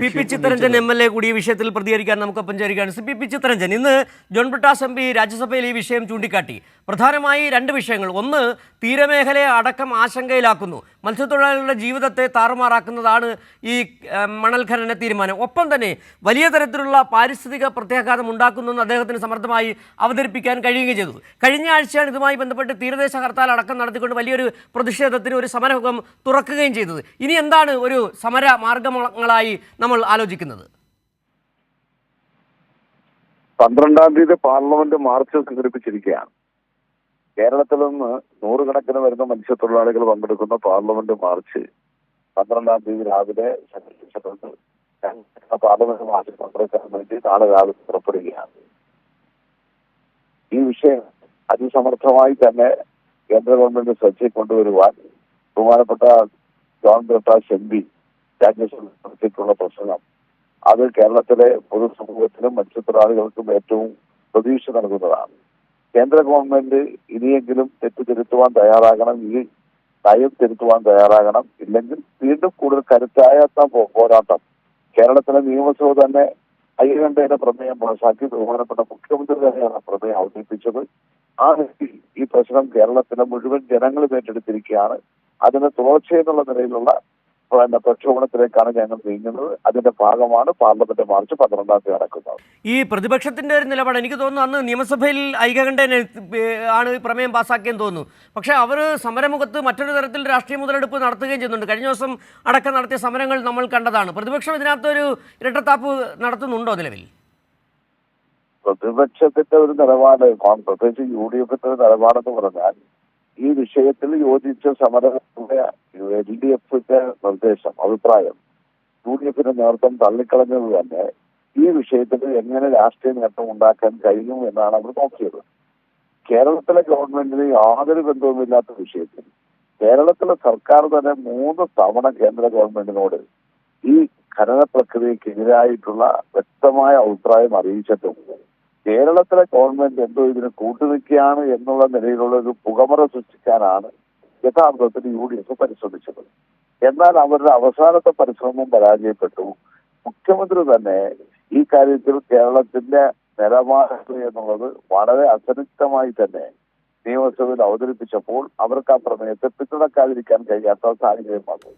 P P Chittaranjan M L A കൂടി ഈ വിഷയത്തിൽ പ്രതികരിക്കാൻ നമുക്കൊപ്പം ചേരുകയാണ്. സി പി പി ചിത്തരഞ്ജൻ ഇന്ന് ജോൺ ബ്രിട്ടാസ് എം പി രാജ്യസഭയിൽ ഈ വിഷയം ചൂണ്ടിക്കാട്ടി. പ്രധാനമായി രണ്ട് വിഷയങ്ങൾ. ഒന്ന് തീരമേഖലയെ അടക്കം ആശങ്കയിലാക്കുന്നു. മത്സ്യത്തൊഴിലാളികളുടെ ജീവിതത്തെ താറുമാറാക്കുന്നതാണ് ഈ മണൽ ഖനന തീരുമാനം. ഒപ്പം തന്നെ വലിയ തരത്തിലുള്ള പാരിസ്ഥിതിക പ്രത്യാഘാതം ഉണ്ടാക്കുന്നെന്ന് അദ്ദേഹത്തിന് സമർത്ഥമായി അവതരിപ്പിക്കാൻ കഴിയുകയും ചെയ്തു. കഴിഞ്ഞ ആഴ്ചയാണ് ഇതുമായി ബന്ധപ്പെട്ട് തീരദേശ ഹർത്താൽ അടക്കം നടത്തിക്കൊണ്ട് വലിയൊരു പ്രതിഷേധത്തിന് ഒരു സമരമുഖം തുറക്കുകയും ചെയ്തത്. ഇനി എന്താണ് ഒരു സമര മാർഗങ്ങളായി നമ്മൾ ആലോചിക്കുന്നത്? പന്ത്രണ്ടാം തീയതി പാർലമെന്റ് മാർച്ച് സംഘടിപ്പിച്ചിരിക്കുകയാണ് കേരളത്തിൽ നിന്ന് നൂറുകണക്കിന് വരുന്ന മത്സ്യത്തൊഴിലാളികൾ പങ്കെടുക്കുന്ന പാർലമെന്റ് മാർച്ച് പന്ത്രണ്ടാം തീയതി രാവിലെ സംഘടിപ്പിച്ചിട്ടുണ്ട് പാർലമെന്റ് മാർച്ചിൽ പങ്കെടുക്കാൻ വേണ്ടി നാളെ രാവിലെ പുറപ്പെടുകയാണ്. ഈ വിഷയം അതിസമർത്ഥമായി തന്നെ കേന്ദ്ര ഗവൺമെന്റ് ശ്രദ്ധയിൽ കൊണ്ടുവരുവാൻ ബഹുമാനപ്പെട്ട ജോൺ ബ്രിട്ടാസ് എം പി രാജ്യസഭയിൽ നടത്തിയിട്ടുള്ള പ്രസംഗം. അത് കേരളത്തിലെ പൊതുസമൂഹത്തിനും മത്സ്യത്തൊഴിലാളികൾക്കും ഏറ്റവും പ്രതീക്ഷ നൽകുന്നതാണ്. കേന്ദ്ര ഗവൺമെന്റ് ഇനിയെങ്കിലും തെറ്റ് തിരുത്തുവാൻ തയ്യാറാകണം ഈ നയം തിരുത്തുവാൻ തയ്യാറാകണം. ഇല്ലെങ്കിൽ വീണ്ടും കൂടുതൽ കരുത്തായ പോരാട്ടം. കേരളത്തിലെ നിയമസഭ തന്നെ അയ്യകണ്ഠയുടെ പ്രമേയം പാസാക്കി. ബഹുമാനപ്പെട്ട മുഖ്യമന്ത്രി തന്നെയാണ് പ്രമേയം അവതരിപ്പിച്ചത്. ആ വ്യക്തി ഈ പ്രശ്നം കേരളത്തിലെ മുഴുവൻ ജനങ്ങളും ഏറ്റെടുത്തിരിക്കുകയാണ്. അതിന് തുടർച്ചയെന്നുള്ള നിലയിലുള്ള പിന്നെ പ്രക്ഷോഭണത്തിലേക്കാണ് ഞങ്ങൾ നീങ്ങുന്നത്. അതിന്റെ ഭാഗമാണ് പാർലമെന്റ് മാർച്ച് പന്ത്രണ്ടാം തീയതി നടക്കുന്നത്. ഈ പ്രതിപക്ഷത്തിന്റെ ഒരു നിലപാട് എനിക്ക് തോന്നുന്നു അന്ന് നിയമസഭയിൽ ഐകകണ്ഠൻ ആണ് പ്രമേയം പാസ്സാക്കിയെന്ന് തോന്നുന്നു. പക്ഷെ അവർ സമരമുഖത്ത് മറ്റൊരു തരത്തിൽ രാഷ്ട്രീയ മുതലെടുപ്പ് നടത്തുകയും ചെയ്യുന്നുണ്ട്. കഴിഞ്ഞ ദിവസം അടക്കം നടത്തിയ സമരങ്ങൾ നമ്മൾ കണ്ടതാണ്. പ്രതിപക്ഷം ഇതിനകത്തൊരു ഇരട്ടത്താപ്പ് നടത്തുന്നുണ്ടോ നിലവിൽ? പ്രതിപക്ഷത്തിന്റെ ഒരു നിലപാട് പ്രത്യേകിച്ച് യു ഡി എഫിന്റെ ഒരു നിലപാടെന്ന് പറഞ്ഞാൽ ഈ വിഷയത്തിൽ യോജിച്ച സമരങ്ങളുടെ എൽ ഡി എഫിന്റെ നിർദ്ദേശം അഭിപ്രായം യു ഡി എഫിന്റെ നേതൃത്വം തള്ളിക്കളഞ്ഞത് തന്നെ ഈ വിഷയത്തിൽ എങ്ങനെ രാഷ്ട്രീയ നേട്ടം ഉണ്ടാക്കാൻ കഴിയും എന്നാണ് അവർ നോക്കിയത്. കേരളത്തിലെ ഗവൺമെന്റിന് യാതൊരു ബന്ധവുമില്ലാത്ത വിഷയത്തിൽ കേരളത്തിലെ സർക്കാർ തന്നെ മൂന്ന് തവണ കേന്ദ്ര ഗവൺമെന്റിനോട് ഈ ഖനന പ്രക്രിയക്കെതിരായിട്ടുള്ള വ്യക്തമായ അഭിപ്രായം അറിയിച്ചിട്ടും കേരളത്തിലെ ഗവൺമെന്റ് എന്തോ ഇതിന് കൂട്ടുനിൽക്കുകയാണ് എന്നുള്ള നിലയിലുള്ള ഒരു പുകമറ സൃഷ്ടിക്കാനാണ് യഥാർത്ഥത്തിൽ യു ഡി എഫ് പരിശ്രമിച്ചത്. എന്നാൽ അവരുടെ അവസാനത്തെ പരിശ്രമം പരാജയപ്പെട്ടു. മുഖ്യമന്ത്രി തന്നെ ഈ കാര്യത്തിൽ കേരളത്തിന്റെ നിലപാട് എന്നുള്ളത് വളരെ അസന്നിഗ്ധമായി തന്നെ നിയമസഭയിൽ അവതരിപ്പിച്ചപ്പോൾ അവർക്ക് ആ പ്രമേയത്തെ പിന്തുണക്കാതിരിക്കാൻ കഴിയാത്ത സാഹചര്യം വന്നു.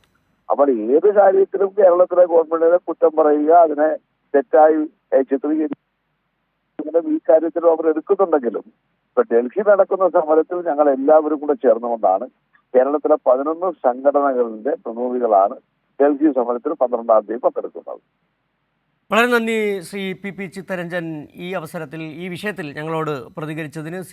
അപ്പോൾ ഏത് കാര്യത്തിലും കേരളത്തിലെ ഗവൺമെന്റിനെ കുറ്റം പറയുക അതിനെ തെറ്റായി ചിത്രീകരിക്കുക ഇങ്ങനെ ഈ കാര്യത്തിലും അവർ എടുക്കുന്നുണ്ടെങ്കിലും ഇപ്പൊ ഡൽഹി നടക്കുന്ന സമരത്തിൽ ഞങ്ങൾ എല്ലാവരും കൂടെ ചേർന്നുകൊണ്ടാണ് കേരളത്തിലെ പതിനൊന്ന് സംഘടനകളുടെ പ്രതിനിധികളാണ് ഡൽഹി സമരത്തിൽ പന്ത്രണ്ടാം തീയതി പങ്കെടുക്കുന്നത്. വളരെ നന്ദി ശ്രീ പി പി ചിത്തരഞ്ജൻ ഈ അവസരത്തിൽ ഈ വിഷയത്തിൽ ഞങ്ങളോട് പ്രതികരിച്ചതിന്